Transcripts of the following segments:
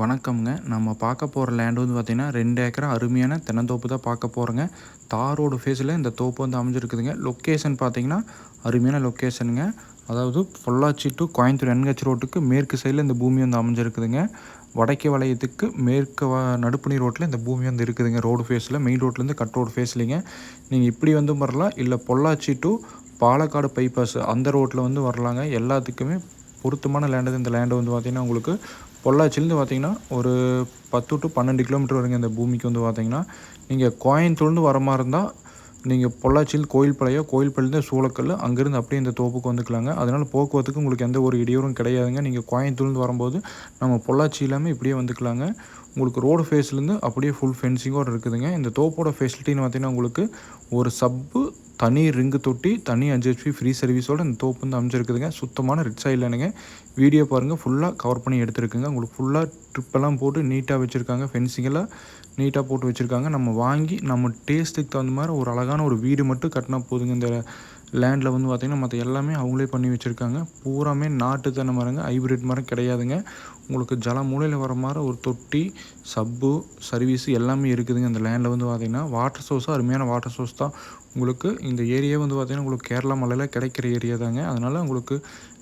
வணக்கம்ங்க. நம்ம பார்க்க போகிற லேண்ட் வந்து பார்த்திங்கன்னா ரெண்டு ஏக்கரா அருமையான தென்னந்தோப்பு தான் பார்க்க போகிறோங்க ரோடு ஃபேஸில் இந்த தோப்பு வந்து அமைஞ்சிருக்குதுங்க. லொக்கேஷன் பார்த்தீங்கன்னா அருமையான லொக்கேஷனுங்க அதாவது பொள்ளாச்சி டு கோயம்புத்தூர் என்ஹெச் ரோட்டுக்கு மேற்கு சைடில் இந்த பூமி வந்து அமைஞ்சிருக்குதுங்க. வடக்கே வளையத்துக்கு மேற்கு வ நடுப்புணி ரோட்டில் இந்த பூமி வந்து இருக்குதுங்க. ரோடு ஃபேஸில் மெயின் ரோட்லேருந்து கட் ரோடு ஃபேஸ்லிங்க நீங்கள் இப்படி வந்து வரலாம் இல்லை பொள்ளாச்சி டு பாலக்காடு பைபாஸ் அந்த ரோட்டில் வந்து வரலாங்க. எல்லாத்துக்குமே பொருத்தமான லேண்டு இந்த லேண்டு வந்து பார்த்திங்கன்னா உங்களுக்கு பொள்ளாச்சிலேருந்து பார்த்தீங்கன்னா ஒரு பத்து டு பன்னெண்டு கிலோமீட்டர் வருங்க இந்த பூமிக்கு வந்து பார்த்தீங்கன்னா நீங்கள் கோயம்புத்தூர்லேருந்து வர மாதிரி இருந்தால் நீங்கள் பொள்ளாச்சியில் கோயில்பாளையம் கோயில்பாளையந்து சூளக்கல் அங்கேருந்து அப்படியே இந்த தோப்புக்கு வந்துக்கலாங்க. அதனால் போக்குவரத்துக்கு உங்களுக்கு எந்த ஒரு இடையூறும் கிடையாதுங்க. நீங்கள் கோயம்புத்தூர்லேருந்து வரும்போது நம்ம பொள்ளாச்சி இல்லாமல் இப்படியே வந்துக்கலாங்க. உங்களுக்கு ரோடு ஃபேஸ்லேருந்து அப்படியே ஃபுல் ஃபென்சிங்கோடு இருக்குதுங்க. இந்த தோப்போட ஃபெசிலிட்டின்னு பார்த்தீங்கன்னா உங்களுக்கு ஒரு சப்பு தனி ரிங்கு தொட்டி தனி அஞ்சு ஹெச்பி ஃப்ரீ சர்வீஸோடு இந்த தோப்பு வந்து அமைச்சிருக்குதுங்க சுத்தமான ரிச் இல்லைனுங்க வீடியோ பாருங்கள் ஃபுல்லாக கவர் பண்ணி எடுத்துருக்குங்க. உங்களுக்கு ஃபுல்லாக ட்ரிப்பெல்லாம் போட்டு நீட்டாக வச்சுருக்காங்க. ஃபென்சிங்கெல்லாம் நீட்டாக போட்டு வச்சுருக்காங்க. நம்ம வாங்கி நம்ம டேஸ்ட்டுக்கு தகுந்த மாதிரி ஒரு அழகான ஒரு வீடு மட்டும் கட்டினா போதுங்க. இந்த லேண்டில் வந்து பார்த்திங்கன்னா மற்ற எல்லாமே அவங்களே பண்ணி வச்சுருக்காங்க. பூராமே நாட்டு தென்னை மரங்க ஹைப்ரிட் மரம் கிடையாதுங்க. உங்களுக்கு ஜல மூலையில் வர மாதிரி ஒரு தொட்டி சப்பு சர்வீஸு எல்லாமே இருக்குதுங்க. அந்த லேண்டில் வந்து பார்த்திங்கன்னா வாட்டர் சோர்ஸாக அருமையான வாட்டர் சோர்ஸ் தான். உங்களுக்கு இந்த ஏரியா வந்து பார்த்திங்கன்னா உங்களுக்கு கேரளா மலையில் கிடைக்கிற ஏரியா தாங்க. அதனால் உங்களுக்கு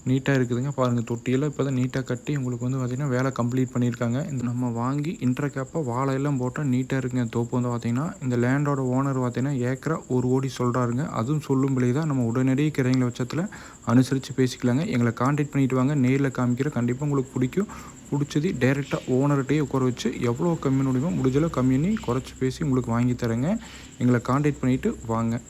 நீட்டாக இருக்குதுங்க. பாருங்கள் தொட்டியில் இப்போ தான் நீட்டாக கட்டி உங்களுக்கு வந்து பார்த்திங்கன்னா வேலை கம்ப்ளீட் பண்ணியிருக்காங்க. இந்த நம்ம வாங்கி இன்டர் கேப்பாக வாழையெல்லாம் போட்டால் நீட்டாக இருக்குங்க. தோப்பு வந்து பார்த்திங்கன்னா இந்த லேண்டோட ஓனர் பார்த்திங்கன்னா ஏக்கரா ஒரு ஓடி சொல்கிறாருங்க அதுவும் சொல்லும் பிள்ளை தான் நம்ம உடனடியே கிடைங்கிற பட்சத்தில் அனுசரித்து பேசிக்கலாங்க. எங்களை காண்டாக்ட் பண்ணிவிட்டு வாங்க. நேரில் காமிக்கிற கண்டிப்பாக உங்களுக்கு பிடிக்கும். பிடிச்சது டேரெக்டாக ஓனர்கிட்டயே உட்கார வச்சு எவ்வளோ கம்மி முடியுமோ முடிஞ்சளவு கம்மி பண்ணி குறைச்சி பேசி உங்களுக்கு வாங்கி தரேங்க. எங்களை காண்டாக்ட் பண்ணிவிட்டு வாங்க.